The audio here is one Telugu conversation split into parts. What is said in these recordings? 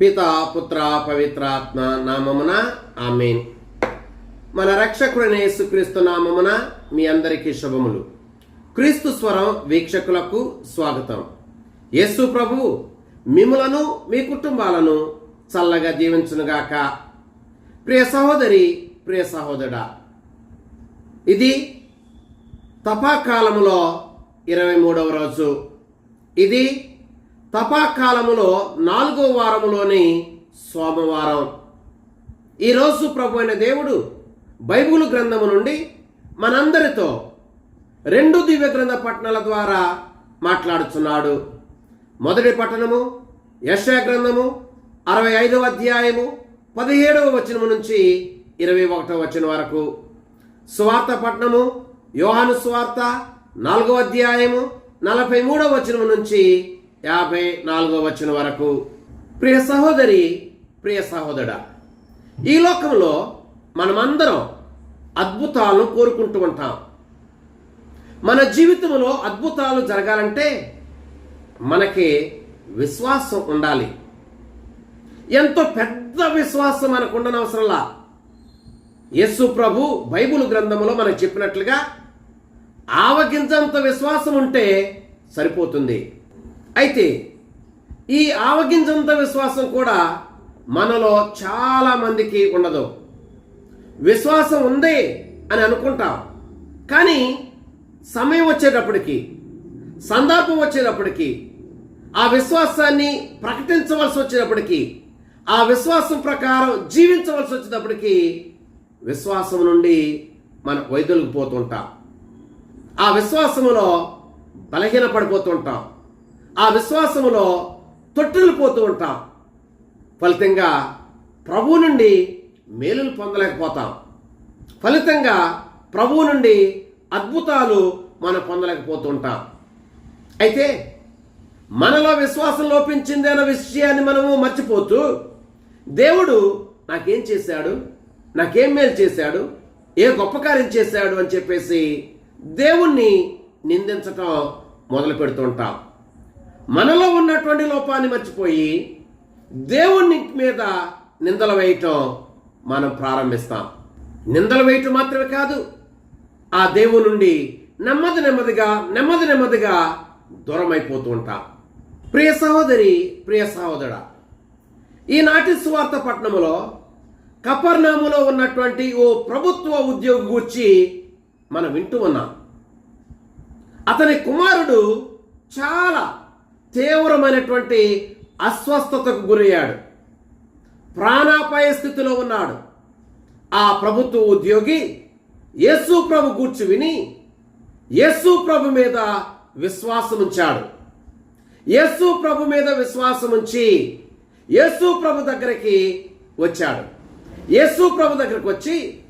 పిత పుత్ర పవిత్రాత్మ నామమున ఆమెన్. మన రక్షకుడైన యేసుక్రీస్తు నామమున మీ అందరికీ శుభములు. క్రీస్తు స్వరం వీక్షకులకు స్వాగతం. యేసు ప్రభు మిములను మీ కుటుంబాలను చల్లగా జీవించునుగాక. ప్రియ సహోదరి ప్రియ సహోదరుడా ఇది తపాకాలములో ఇరవై మూడవ రోజు. ఇది తపాకాలములో నాలుగో వారములోని సోమవారం. ఈరోజు ప్రభు అయిన దేవుడు బైబిల్ గ్రంథము నుండి మనందరితో రెండు దివ్య గ్రంథ పట్టణాల ద్వారా మాట్లాడుచున్నాడు మొదటి పట్టణము యశా గ్రంథము అరవై ఐదవ అధ్యాయము పదిహేడవ వచనము నుంచి ఇరవై ఒకటవ వచనం వరకు. సువార్త పట్టణము యోహాను సువార్త నాలుగవ అధ్యాయము నలభై మూడవ వచనం నుంచి యాభై నాలుగవ వచ్చిన వరకు. ప్రియ సహోదరి ప్రియ సహోదరుడా ఈ లోకంలో మనమందరం అద్భుతాలను కోరుకుంటూ ఉంటాం. మన జీవితంలో అద్భుతాలు జరగాలంటే మనకి విశ్వాసం ఉండాలి. ఎంతో పెద్ద విశ్వాసం మనకు ఉండనవసరంలా యస్సు ప్రభు బైబుల్ గ్రంథంలో మనకు చెప్పినట్లుగా ఆవగింజంత విశ్వాసం ఉంటే సరిపోతుంది. అయితే ఈ ఆవగింజంత విశ్వాసం కూడా మనలో చాలా మందికి ఉండదు. విశ్వాసం ఉంది అని అనుకుంటాం. కానీ సమయం వచ్చేటప్పటికి సందర్భం వచ్చేటప్పటికి ఆ విశ్వాసాన్ని ప్రకటించవలసి వచ్చినప్పటికీ ఆ విశ్వాసం ప్రకారం జీవించవలసి వచ్చేటప్పటికీ విశ్వాసం నుండి మనం వైదొలిగిపోతుంటాం. ఆ విశ్వాసములో బలహీన పడిపోతుంటాం ఆ విశ్వాసములో తొట్టిల్లిపోతూ ఉంటాం. ఫలితంగా ప్రభు నుండి మేలులు పొందలేకపోతాం. ఫలితంగా ప్రభువు నుండి అద్భుతాలు మనం పొందలేకపోతుంటాం అయితే మనలో విశ్వాసం లోపించింది అన్న విషయాన్ని మనము మర్చిపోతూ దేవుడు నాకేం చేశాడు? నాకేం మేలు చేశాడు? ఏ గొప్ప కార్యం చేశాడు? అని చెప్పేసి దేవుణ్ణి నిందించటం మొదలు పెడుతుంటాం మనలో ఉన్నటువంటి లోపాన్ని మర్చిపోయి దేవుని మీద నిందలు వేయటం మనం ప్రారంభిస్తాం. నిందలు వేయటం మాత్రమే కాదు ఆ దేవుని నుండి నెమ్మది నెమ్మదిగా నెమ్మది నెమ్మదిగా దూరమైపోతూ ఉంటాం. ప్రియ సహోదరి ప్రియ సహోదరుడ ఈనాటి సువార్త పట్టణంలో కపర్నాములో ఉన్నటువంటి ఓ ప్రభుత్వ ఉద్యోగి గురించి మనం వింటూ ఉన్నాం. అతని కుమారుడు చాలా తీవ్రమైనటువంటి అస్వస్థతకు గురయ్యాడు. ప్రాణాపాయ స్థితిలో ఉన్నాడు. ఆ ప్రభుత్వ ఉద్యోగి యేసు ప్రభు గూర్చి విని యేసు ప్రభు మీద విశ్వాసముంచాడు. యేసు ప్రభు మీద విశ్వాసం ఉంచి యేసు ప్రభు దగ్గరికి వచ్చాడు. యేసు ప్రభు దగ్గరికి వచ్చి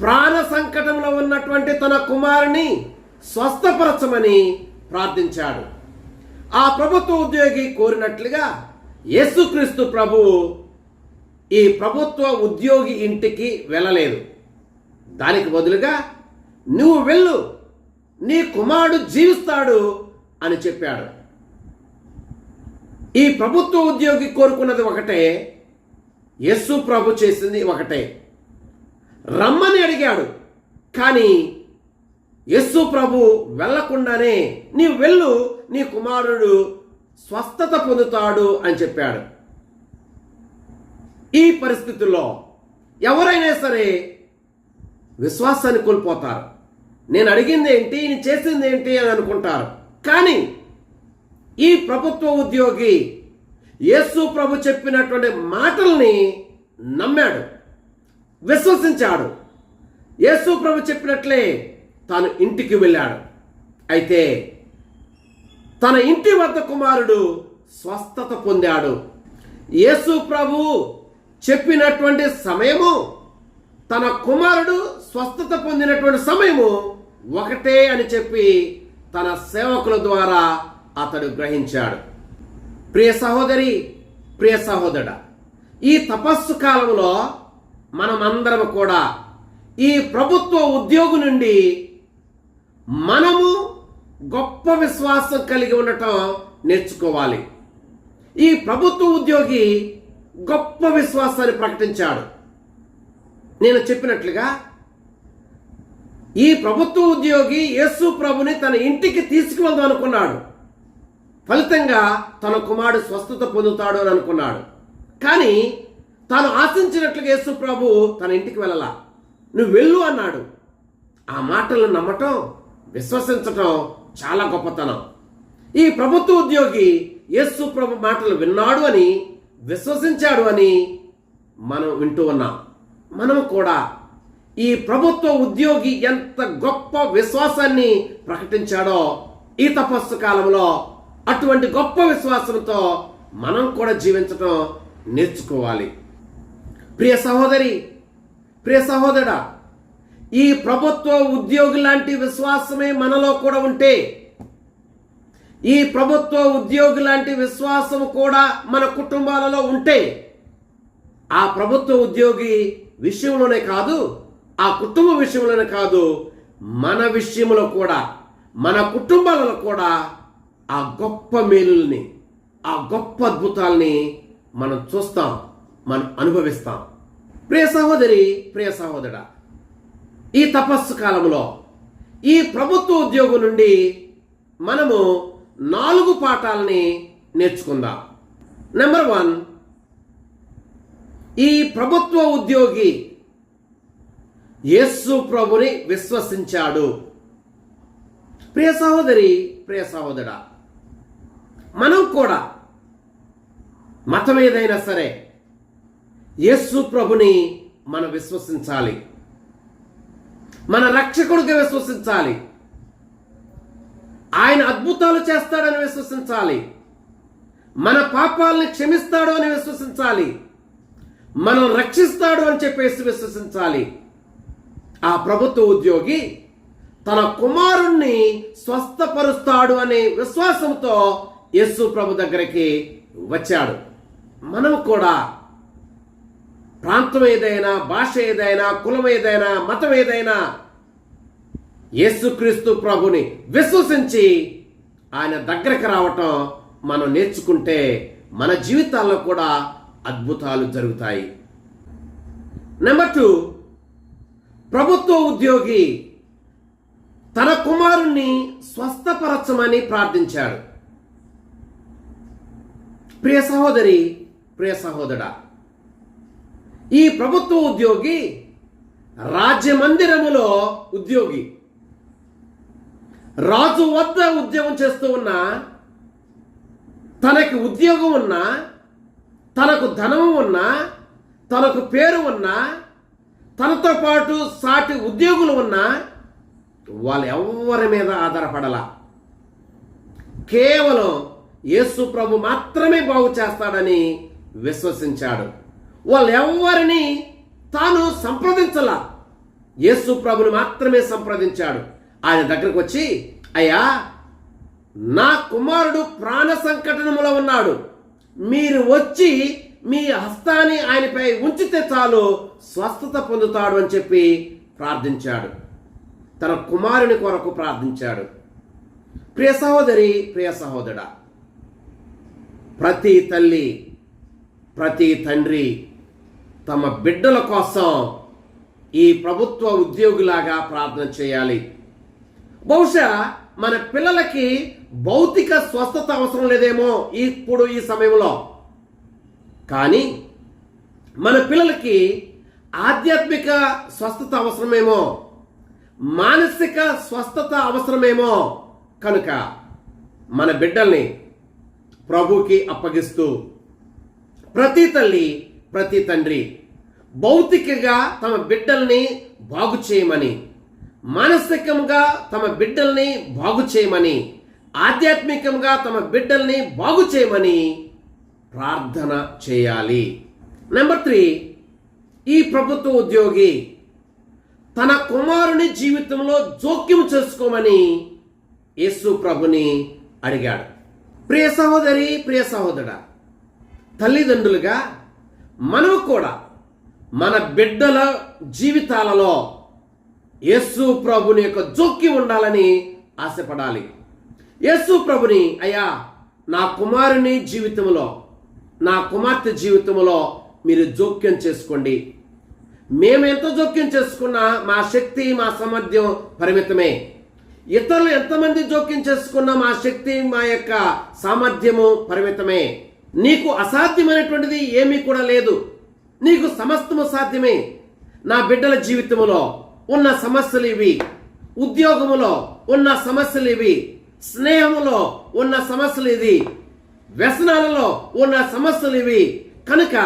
ప్రాణ సంకటంలో ఉన్నటువంటి తన కుమారుని స్వస్థపరచమని ప్రార్థించాడు. ఆ ప్రభుత్వ ఉద్యోగి కోరినట్లుగా యేసుక్రీస్తు ప్రభువు ఈ ప్రభుత్వ ఉద్యోగి ఇంటికి వెళ్ళలేదు. దానికి బదులుగా నువ్వు వెళ్ళు నీ కుమారుడు జీవిస్తాడు అని చెప్పాడు. ఈ ప్రభుత్వ ఉద్యోగి కోరుకున్నది ఒకటే యస్సు ప్రభు చేసింది ఒకటే. రమ్మని అడిగాడు కానీ యస్సు ప్రభు వెళ్ళకుండానే నీ వెళ్ళు నీ కుమారుడు స్వస్థత పొందుతాడు అని చెప్పాడు. ఈ పరిస్థితుల్లో ఎవరైనా సరే విశ్వాసాన్ని కోల్పోతారు. నేను అడిగింది ఏంటి నేను చేసింది ఏంటి అని అనుకుంటారు. కానీ ఈ ప్రభుత్వ ఉద్యోగి యేసు ప్రభు చెప్పినటువంటి మాటల్ని నమ్మాడు విశ్వసించాడు. యేసు ప్రభు చెప్పినట్లే తాను ఇంటికి వెళ్ళాడు. అయితే తన ఇంటి వద్ద కుమారుడు స్వస్థత పొందాడు. యేసు ప్రభు చెప్పినటువంటి సమయము తన కుమారుడు స్వస్థత పొందినటువంటి సమయము ఒకటే అని చెప్పి తన సేవకుల ద్వారా అతడు గ్రహించాడు. ప్రియ సహోదరి ప్రియ సహోదరుడ ఈ తపస్సు కాలంలో మనమందరం కూడా ఈ ప్రభుత్వ ఉద్యోగు నుండి మనము గొప్ప విశ్వాసం కలిగి ఉండటం నేర్చుకోవాలి. ఈ ప్రభుత్వ ఉద్యోగి గొప్ప విశ్వాసాన్ని ప్రకటించాడు. నేను చెప్పినట్లుగా ఈ ప్రభుత్వ ఉద్యోగి యేసు ప్రభుని తన ఇంటికి తీసుకువెళ్దాం అనుకున్నాడు. ఫలితంగా తన కుమారుడు స్వస్థత పొందుతాడు అని అనుకున్నాడు. కానీ తాను ఆశించినట్లుగా యేసు ప్రభు తన ఇంటికి వెళ్ళలా. నువ్వు వెళ్ళు అన్నాడు. ఆ మాటలను నమ్మటం విశ్వసించటం చాలా గొప్పతనం. ఈ ప్రభుత్వ ఉద్యోగి యస్సు ప్రభు మాటలు విన్నాడు అని విశ్వసించాడు అని మనం వింటూ ఉన్నాం. మనం కూడా ఈ ప్రభుత్వ ఉద్యోగి ఎంత గొప్ప విశ్వాసాన్ని ప్రకటించాడో ఈ తపస్సు కాలంలో అటువంటి గొప్ప విశ్వాసంతో మనం కూడా జీవించటం నేర్చుకోవాలి. ప్రియ సహోదరి ప్రియ సహోదరా ఈ ప్రభుత్వ ఉద్యోగి లాంటి విశ్వాసమే మనలో కూడా ఉంటే ఈ ప్రభుత్వ ఉద్యోగి లాంటి విశ్వాసం కూడా మన కుటుంబాలలో ఉంటే ఆ ప్రభుత్వ ఉద్యోగి విషయంలోనే కాదు ఆ కుటుంబ విషయంలోనే కాదు మన విషయంలో కూడా మన కుటుంబాలలో కూడా ఆ గొప్ప మేలుల్ని ఆ గొప్ప అద్భుతాల్ని మనం చూస్తాం మనం అనుభవిస్తాం. ప్రియ సహోదరి ప్రియ సహోదరా ఈ తపస్సు కాలంలో ఈ ప్రభుత్వ ఉద్యోగం నుండి మనము నాలుగు పాఠాలని నేర్చుకుందాం. నెంబర్ వన్ ఈ ప్రభుత్వ ఉద్యోగి యేసు ప్రభుని విశ్వసించాడు. ప్రియ సహోదరి ప్రియ సహోదరా మనం కూడా మతం ఏదైనా సరే యేసు ప్రభుని మనం విశ్వసించాలి. మన రక్షకుడికి విశ్వసించాలి. ఆయన అద్భుతాలు చేస్తాడని విశ్వసించాలి. మన పాపాలని క్షమిస్తాడు అని విశ్వసించాలి. మనం రక్షిస్తాడు అని చెప్పేసి విశ్వసించాలి. ఆ ప్రభుత్వ ఉద్యోగి తన కుమారుణ్ణి స్వస్థపరుస్తాడు అనే విశ్వాసంతో యేసు ప్రభు దగ్గరికి వచ్చాడు. మనం కూడా ప్రాంతం ఏదైనా భాష ఏదైనా కులం ఏదైనా మతం ఏదైనా యేసుక్రీస్తు ప్రభుని విశ్వసించి ఆయన దగ్గరకు రావటం మనం నేర్చుకుంటే మన జీవితాల్లో కూడా అద్భుతాలు జరుగుతాయి. నెంబర్ టూ ప్రభుత్వ ఉద్యోగి తన కుమారుణ్ణి స్వస్థపరచమని ప్రార్థించాడు. ప్రియ సహోదరి ప్రియ సహోదరా ఈ ప్రభుత్వ ఉద్యోగి రాజ్యమందిరములో ఉద్యోగి. రాజు వద్ద ఉద్యోగం చేస్తూ ఉన్న తనకి ఉద్యోగం ఉన్నా తనకు ధనం ఉన్నా తనకు పేరు ఉన్నా తనతో పాటు సాటి ఉద్యోగులు ఉన్నా వాళ్ళు ఎవరి మీద ఆధారపడలా. కేవలం యేసు ప్రభు మాత్రమే బాగు చేస్తాడని విశ్వసించాడు. వాళ్ళు ఎవరిని తాను సంప్రదించలా. యేసు ప్రభుని మాత్రమే సంప్రదించాడు. ఆయన దగ్గరకు వచ్చి అయ్యా నా కుమారుడు ప్రాణ సంకటనములో ఉన్నాడు. మీరు వచ్చి మీ హస్తాన్ని ఆయనపై ఉంచితే చాలు స్వస్థత పొందుతాడు అని చెప్పి ప్రార్థించాడు. తన కుమారుని కొరకు ప్రార్థించాడు. ప్రియ సహోదరి ప్రియ సహోదరుడా ప్రతి తల్లి ప్రతి తండ్రి తమ బిడ్డల కోసం ఈ ప్రభుత్వ ఉద్యోగులాగా ప్రార్థన చేయాలి. బహుశా మన పిల్లలకి భౌతిక స్వస్థత అవసరం లేదేమో ఇప్పుడు ఈ సమయంలో. కానీ మన పిల్లలకి ఆధ్యాత్మిక స్వస్థత అవసరమేమో మానసిక స్వస్థత అవసరమేమో కనుక మన బిడ్డల్ని ప్రభుకి అప్పగిస్తూ ప్రతి తల్లి ప్రతి తండ్రి భౌతికంగా తమ బిడ్డల్ని బాగు చేయమని మానసికంగా తమ బిడ్డల్ని బాగు చేయమని ఆధ్యాత్మికంగా తమ బిడ్డల్ని బాగు చేయమని ప్రార్థన చేయాలి. నెంబర్ త్రీ ఈ ప్రభుత్వ ఉద్యోగి తన కుమారుని జీవితంలో జోక్యం చేసుకోమని యేసు ప్రభుని అడిగాడు. ప్రియ సహోదరి ప్రియ సహోదరుడా తల్లిదండ్రులుగా మనం కూడా మన బిడ్డల జీవితాలలో యేసు ప్రభుని యొక్క జోక్యం ఉండాలని ఆశపడాలి. యేసు ప్రభుని అయ్యా నా కుమారుని జీవితంలో నా కుమార్తె జీవితంలో మీరు జోక్యం చేసుకోండి. మేము ఎంత జోక్యం చేసుకున్నా మా శక్తి మా సామర్థ్యం పరిమితమే. ఇతరులు ఎంతమంది జోక్యం చేసుకున్నా మా శక్తి మా యొక్క సామర్థ్యము పరిమితమే. నీకు అసాధ్యమైనటువంటిది ఏమీ కూడా లేదు. నీకు సమస్తము సాధ్యమే. నా బిడ్డల జీవితంలో ఉన్న సమస్యలు ఇవి. ఉద్యోగములో ఉన్న సమస్యలు ఇవి. స్నేహములో ఉన్న సమస్యలు ఇది వ్యసనాలలో ఉన్న సమస్యలు ఇవి. కనుక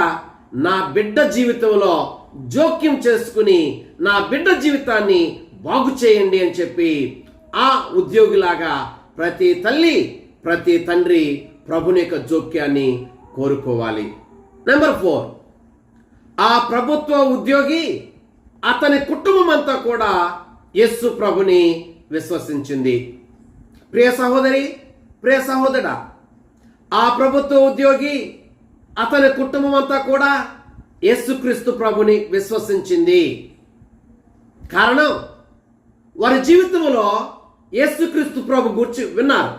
నా బిడ్డ జీవితంలో జోక్యం చేసుకుని నా బిడ్డ జీవితాన్ని బాగు చేయండి అని చెప్పి ఆ ఉద్యోగిలాగా ప్రతి తల్లి ప్రతి తండ్రి ప్రభుని యొక్క జోక్యాన్ని కోరుకోవాలి. నెంబర్ ఫోర్ ఆ ప్రభుత్వ ఉద్యోగి అతని కుటుంబం అంతా కూడా యస్సు ప్రభుని విశ్వసించింది. ప్రియ సహోదరి ప్రియ సహోదరా ఆ ప్రభుత్వ ఉద్యోగి అతని కుటుంబం అంతా కూడా యేసుక్రీస్తు ప్రభుని విశ్వసించింది. కారణం వారి జీవితంలో యేసుక్రీస్తు ప్రభు గురించి విన్నారు.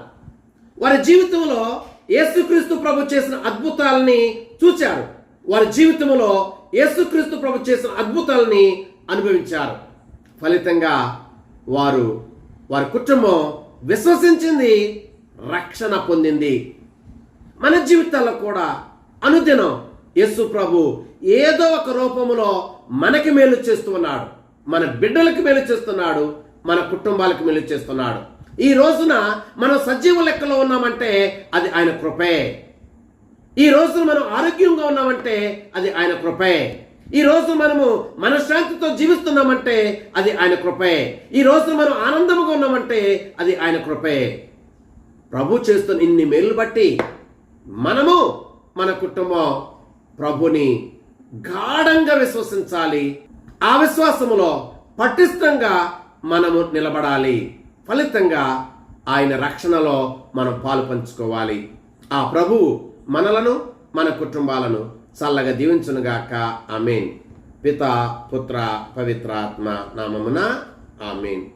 వారి జీవితంలో యేసుక్రీస్తు ప్రభు చేసిన అద్భుతాలని చూచారు. వారి జీవితంలో యేసుక్రీస్తు ప్రభు చేసిన అద్భుతాలని అనుభవించారు. ఫలితంగా వారు వారి కుటుంబం విశ్వసించింది రక్షణ పొందింది. మన జీవితాల్లో కూడా అనుదినం యేసు ప్రభు ఏదో ఒక రూపంలో మనకి మేలు చేస్తున్నాడు మన బిడ్డలకు మేలు చేస్తున్నాడు మన కుటుంబాలకు మేలు చేస్తున్నాడు. ఈ రోజున మనం సజీవ లెక్కలో ఉన్నామంటే అది ఆయన కృపే. ఈ రోజు మనం ఆరోగ్యంగా ఉన్నామంటే అది ఆయన కృపే. ఈ రోజు మనము మనశ్శాంతితో జీవిస్తున్నామంటే అది ఆయన కృపే. ఈ రోజు మనం ఆనందముగా ఉన్నామంటే అది ఆయన కృపే. ప్రభు చేస్తున్న ఇన్ని మేలు బట్టి మనము మన కుటుంబం ప్రభుని గాఢంగా విశ్వసించాలి. ఆ విశ్వాసములో పటిష్టంగా మనము నిలబడాలి. ఫలితంగా ఆయన రక్షణలో మనం పాలు పంచుకోవాలి. ఆ ప్రభువు మనలను మన కుటుంబాలను చల్లగా దీవించునుగాక. ఆమెన్. పిత పుత్ర పవిత్రాత్మ నామమున ఆమెన్.